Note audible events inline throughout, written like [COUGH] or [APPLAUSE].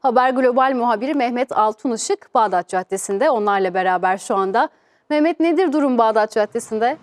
Haber Global muhabiri Mehmet Altunışık Bağdat Caddesi'nde onlarla beraber şu anda. Mehmet nedir durum Bağdat Caddesi'nde?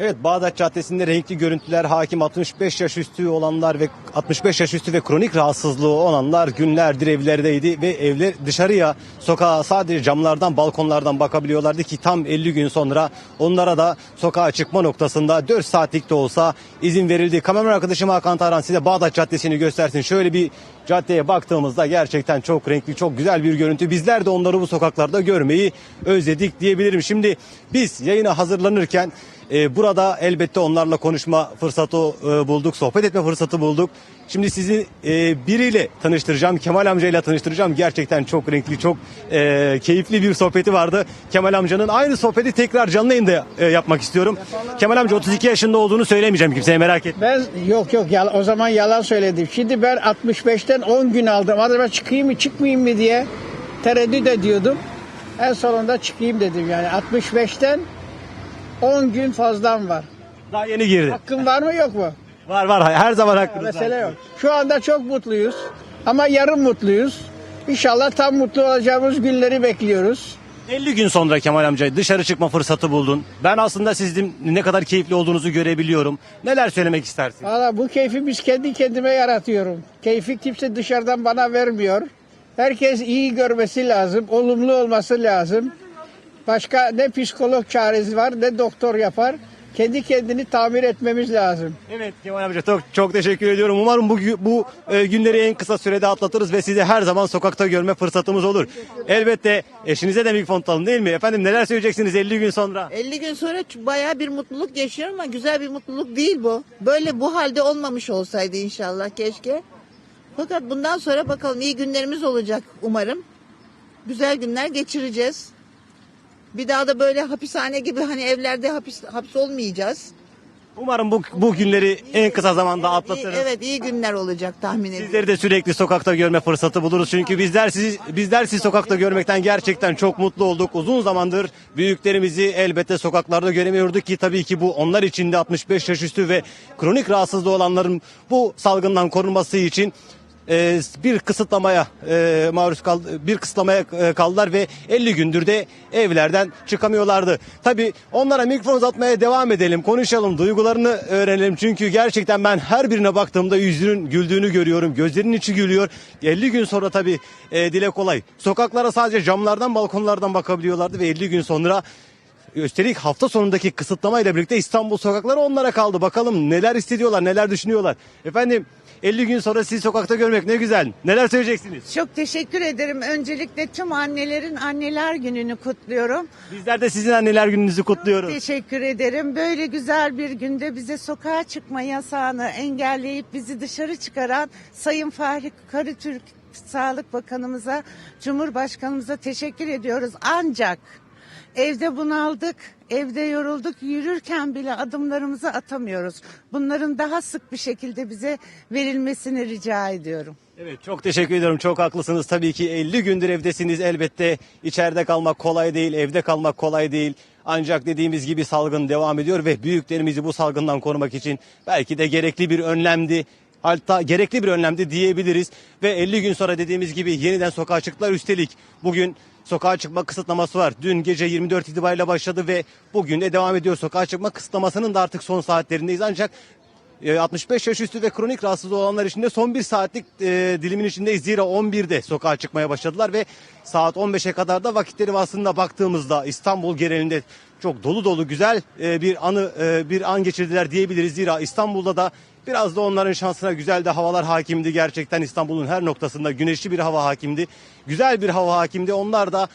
Evet Bağdat Caddesi'nde renkli görüntüler hakim 65 yaş üstü olanlar ve 65 yaş üstü ve kronik rahatsızlığı olanlar günlerdir evlerdeydi ve evler dışarıya sokağa sadece camlardan balkonlardan bakabiliyorlardı ki tam 50 gün sonra onlara da sokağa çıkma noktasında 4 saatlik de olsa izin verildi. Kameraman arkadaşım Hakan Taran size Bağdat Caddesi'ni göstersin. Şöyle bir caddeye baktığımızda gerçekten çok renkli çok güzel bir görüntü. Bizler de onları bu sokaklarda görmeyi özledik diyebilirim. Şimdi biz yayına hazırlanırken ee, burada elbette onlarla konuşma fırsatı e, bulduk, sohbet etme fırsatı bulduk. Şimdi sizi e, biriyle tanıştıracağım, Kemal amcayla tanıştıracağım. Gerçekten çok renkli, çok e, keyifli bir sohbeti vardı. Kemal amcanın aynı sohbeti tekrar canlı yayında e, yapmak istiyorum. Kemal amca 32 yaşında olduğunu söylemeyeceğim kimseye merak etme. Ben yok yok yal- o zaman yalan söyledim. Şimdi ben 65'ten 10 gün aldım. Acaba çıkayım mı çıkmayayım mı diye tereddüt ediyordum. En sonunda çıkayım dedim yani 65'ten 10 gün fazlam var. Daha yeni girdi. Hakkım var mı yok mu? [LAUGHS] Var var her zaman hakkınız. Mesele var. yok. Şu anda çok mutluyuz ama yarım mutluyuz. İnşallah tam mutlu olacağımız günleri bekliyoruz. 50 gün sonra Kemal amca dışarı çıkma fırsatı buldun. Ben aslında sizin ne kadar keyifli olduğunuzu görebiliyorum. Neler söylemek istersin? Valla bu keyfi biz kendi kendime yaratıyorum. Keyfi kimse dışarıdan bana vermiyor. Herkes iyi görmesi lazım, olumlu olması lazım. Başka ne psikolog çaresi var ne doktor yapar. Kendi kendini tamir etmemiz lazım. Evet Kemal amca çok, çok teşekkür ediyorum. Umarım bu, bu e, günleri en kısa sürede atlatırız ve sizi her zaman sokakta görme fırsatımız olur. Elbette eşinize de mikrofon tutalım değil mi? Efendim neler söyleyeceksiniz 50 gün sonra? 50 gün sonra bayağı bir mutluluk yaşıyorum ama güzel bir mutluluk değil bu. Böyle bu halde olmamış olsaydı inşallah keşke. Fakat bundan sonra bakalım iyi günlerimiz olacak umarım. Güzel günler geçireceğiz. Bir daha da böyle hapishane gibi hani evlerde hapis, hapis olmayacağız. Umarım bu, bu günleri en kısa zamanda İyi- atlatırız. evet iyi günler olacak tahmin ediyorum. Sizleri de sürekli sokakta görme fırsatı buluruz. Çünkü bizler sizi bizler sizi sokakta görmekten gerçekten çok mutlu olduk. Uzun zamandır büyüklerimizi elbette sokaklarda göremiyorduk ki tabii ki bu onlar için de 65 yaş üstü ve kronik rahatsızlığı olanların bu salgından korunması için e, bir kısıtlamaya e, maruz kaldı, bir kısıtlamaya e, kaldılar ve 50 gündür de evlerden çıkamıyorlardı. Tabii onlara mikrofon uzatmaya devam edelim, konuşalım, duygularını öğrenelim. Çünkü gerçekten ben her birine baktığımda yüzünün güldüğünü görüyorum, gözlerinin içi gülüyor. 50 gün sonra tabii e, dile kolay. Sokaklara sadece camlardan, balkonlardan bakabiliyorlardı ve 50 gün sonra Üstelik hafta sonundaki kısıtlamayla birlikte İstanbul sokakları onlara kaldı. Bakalım neler hissediyorlar, neler düşünüyorlar. Efendim 50 gün sonra sizi sokakta görmek ne güzel. Neler söyleyeceksiniz? Çok teşekkür ederim. Öncelikle tüm annelerin anneler gününü kutluyorum. Bizler de sizin anneler gününüzü kutluyoruz. Teşekkür ederim. Böyle güzel bir günde bize sokağa çıkma yasağını engelleyip bizi dışarı çıkaran Sayın Fahri Karıtürk Sağlık Bakanımıza, Cumhurbaşkanımıza teşekkür ediyoruz. Ancak evde bunaldık, evde yorulduk, yürürken bile adımlarımızı atamıyoruz. Bunların daha sık bir şekilde bize verilmesini rica ediyorum. Evet çok teşekkür ediyorum. Çok haklısınız. Tabii ki 50 gündür evdesiniz. Elbette içeride kalmak kolay değil, evde kalmak kolay değil. Ancak dediğimiz gibi salgın devam ediyor ve büyüklerimizi bu salgından korumak için belki de gerekli bir önlemdi. Hatta gerekli bir önlemdi diyebiliriz. Ve 50 gün sonra dediğimiz gibi yeniden sokağa çıktılar. Üstelik bugün sokağa çıkma kısıtlaması var. Dün gece 24 itibariyle başladı ve bugün de devam ediyor. Sokağa çıkma kısıtlamasının da artık son saatlerindeyiz. Ancak e, 65 yaş üstü ve kronik rahatsız olanlar için de son bir saatlik e, dilimin içindeyiz. Zira 11'de sokağa çıkmaya başladılar ve saat 15'e kadar da vakitleri aslında baktığımızda İstanbul genelinde çok dolu dolu güzel e, bir anı e, bir an geçirdiler diyebiliriz. Zira İstanbul'da da biraz da onların şansına güzel de havalar hakimdi. Gerçekten İstanbul'un her noktasında güneşli bir hava hakimdi. Güzel bir hava hakimdi. Onlar da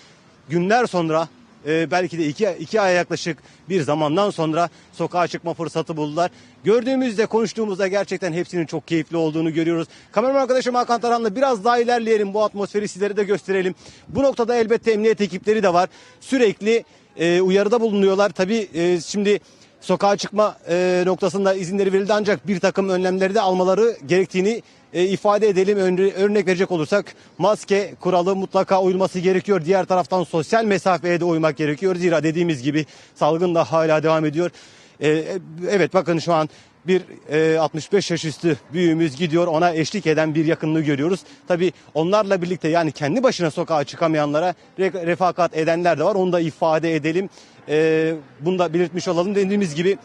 günler sonra e, belki de iki, iki aya yaklaşık bir zamandan sonra sokağa çıkma fırsatı buldular. Gördüğümüzde konuştuğumuzda gerçekten hepsinin çok keyifli olduğunu görüyoruz. Kameraman arkadaşım Hakan Tarhan'la biraz daha ilerleyelim bu atmosferi sizlere de gösterelim. Bu noktada elbette emniyet ekipleri de var. Sürekli e, uyarıda bulunuyorlar. Tabii e, şimdi sokağa çıkma e, noktasında izinleri verildi ancak bir takım önlemleri de almaları gerektiğini e, ifade edelim. Örnek verecek olursak maske kuralı mutlaka uyulması gerekiyor. Diğer taraftan sosyal mesafeye de uymak gerekiyor. Zira dediğimiz gibi salgın da hala devam ediyor. E, e, evet bakın şu an bir e, 65 yaş üstü büyüğümüz gidiyor. Ona eşlik eden bir yakınlığı görüyoruz. Tabii onlarla birlikte yani kendi başına sokağa çıkamayanlara re- refakat edenler de var. Onu da ifade edelim. E, bunu da belirtmiş olalım. Dediğimiz gibi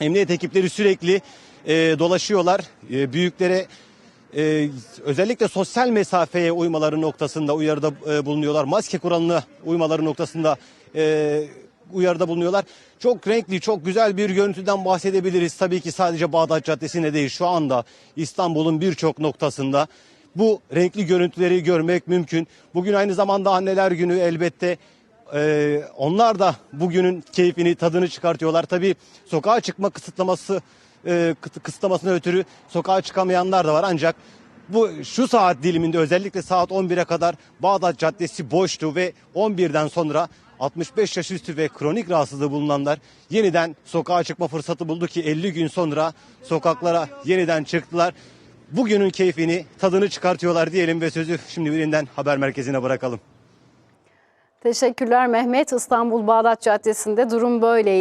emniyet ekipleri sürekli e, dolaşıyorlar. E, büyüklere e, özellikle sosyal mesafeye uymaları noktasında uyarıda e, bulunuyorlar. Maske kuralına uymaları noktasında e, uyarıda bulunuyorlar. Çok renkli, çok güzel bir görüntüden bahsedebiliriz. Tabii ki sadece Bağdat Caddesi'nde değil şu anda İstanbul'un birçok noktasında bu renkli görüntüleri görmek mümkün. Bugün aynı zamanda anneler günü elbette ee, onlar da bugünün keyfini, tadını çıkartıyorlar. Tabii sokağa çıkma kısıtlaması e, kısıtlamasına ötürü sokağa çıkamayanlar da var. Ancak bu şu saat diliminde özellikle saat 11'e kadar Bağdat Caddesi boştu ve 11'den sonra 65 yaş üstü ve kronik rahatsızlığı bulunanlar yeniden sokağa çıkma fırsatı buldu ki 50 gün sonra sokaklara yeniden çıktılar. Bugünün keyfini, tadını çıkartıyorlar diyelim ve sözü şimdi birinden haber merkezine bırakalım. Teşekkürler Mehmet. İstanbul Bağdat Caddesi'nde durum böyleydi.